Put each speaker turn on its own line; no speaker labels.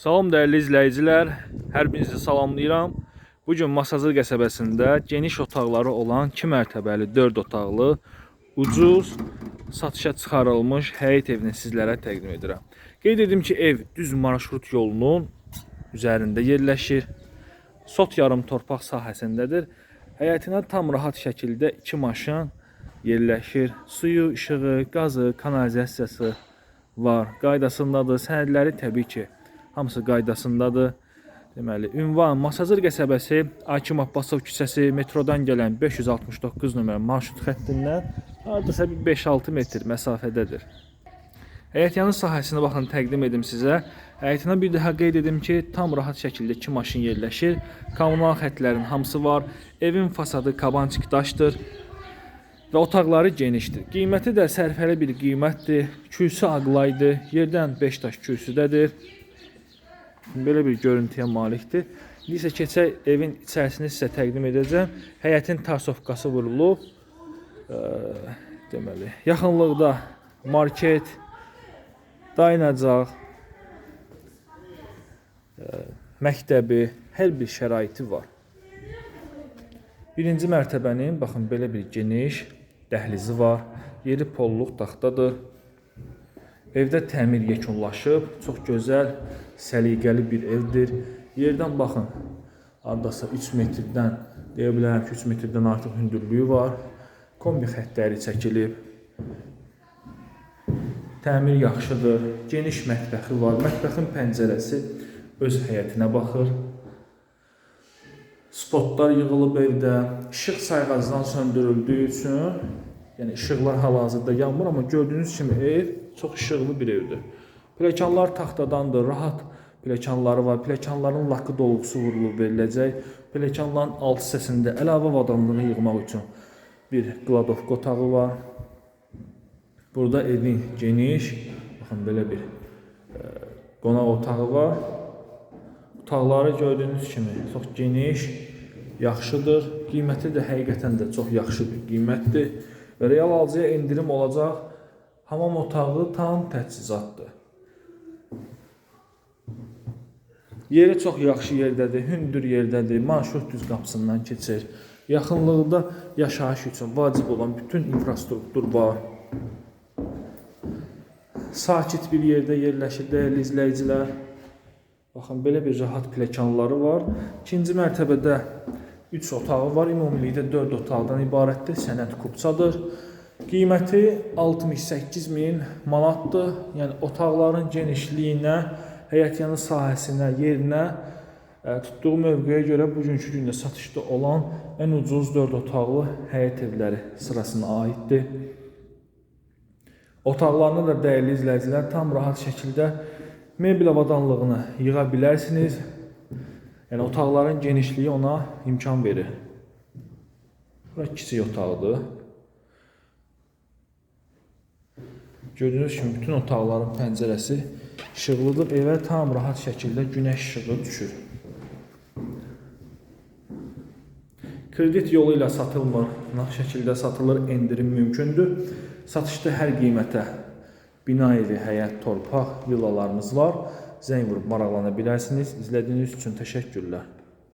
Salam dəyərli izləyicilər, hər birinizi salamlayıram. Bu gün Masazır qəsəbəsində geniş otaqları olan 2 mərtəbəli 4 otaqlı, ucuz, satışa çıxarılmış həyət evini sizlərə təqdim edirəm. Qeyd edim ki, ev düz marşrut yolunun üzərində yerləşir. Sot yarım torpaq sahəsindədir. Həyətinə tam rahat şəkildə 2 maşın yerləşir. Suyu, işığı, qazı, kanalizasiyası var. Qaydasındadır. Sənədləri təbii ki, hamısı qaydasındadır. Deməli, ünvan Masazır qəsəbəsi, Akim Abbasov küçəsi, metrodan gələn 569 nömrə marşrut xəttindən hardasa bir 5-6 metr məsafədədir. Həyət yanı sahəsini baxın təqdim edim sizə. Həyətinə bir daha qeyd edim ki, tam rahat şəkildə 2 maşın yerləşir. Kommunal xəttlərin hamısı var. Evin fasadı kabançıq daşdır və otaqları genişdir. Qiyməti də sərfəli bir qiymətdir. Kürsü ağlaydı. Yerdən 5 daş kürsüdədir. Belə bir görüntüyə malikdir. İndi isə keçək evin içərisini sizə təqdim edəcəm. Həyətin tarsovkası vurulub. Ə, deməli, yaxınlıqda market, dayanacaq, ə, məktəbi, hər bir şəraiti var. Birinci mərtəbənin baxın belə bir geniş dəhlizi var. Yeri polluq taxtadır. Evdə təmir yekunlaşıb, çox gözəl, səliqəli bir evdir. Yerdən baxın, hardasa 3 metrdən, deyə bilərəm ki, 3 metrdən artıq hündürlüyü var. Kombi xəttləri çəkilib. Təmir yaxşıdır. Geniş mətbəxi var. Mətbəxin pəncərəsi öz həyətinə baxır. Spotlar yığılıb evdə. İşıq sayğacdan söndürüldüyü üçün, yəni işıqlar hal-hazırda yanmır, amma gördüyünüz kimi ev çox işıqlı bir evdir. Pləkanlar taxtadandır, rahat pləkanları var. Pləkanların lakı dolğusu vurulub veriləcək. Pləkanların alt hissəsində əlavə avadanlığı yığmaq üçün bir qladovka otağı var. Burada evin geniş, baxın belə bir e, qonaq otağı var. Otaqları gördüyünüz kimi çox geniş, yaxşıdır. Qiyməti də həqiqətən də çox yaxşı bir qiymətdir. Və real alıcıya endirim olacaq. Hamam otağı tam təchizatdır. Yeri çox yaxşı yerdədir, hündür yerdədir, marşrut düz qapısından keçir. Yaxınlıqda yaşayış üçün vacib olan bütün infrastruktur var. Sakit bir yerdə yerləşir dəyərli izləyicilər. Baxın belə bir rahat pləkanları var. İkinci mərtəbədə 3 otağı var. Ümumilikdə 4 otaqdan ibarətdir. Sənəd kupçadır. Qiyməti 68 min manatdır. Yəni otaqların genişliyinə, həyət yanı sahəsinə, yerinə, ə, tutduğu mövqeyə görə bugünkü gündə satışda olan ən ucuz 4 otaqlı həyət evləri sırasına aiddir. Otaqlarını da dəyərli izləyicilər tam rahat şəkildə mebel avadanlığını yığa bilərsiniz. Yəni otaqların genişliyi ona imkan verir. Bura kiçik otaqdır. Gördüyünüz kimi bütün otaqların pəncərəsi işıqlıdır. Evə tam rahat şəkildə günəş işığı düşür. Kredit yolu ilə satılmır, nağd şəkildə satılır, endirim mümkündür. Satışda hər qiymətə bina evi, həyət, torpaq, villalarımız var. Zəng vurub maraqlana bilərsiniz. İzlədiyiniz üçün təşəkkürlər.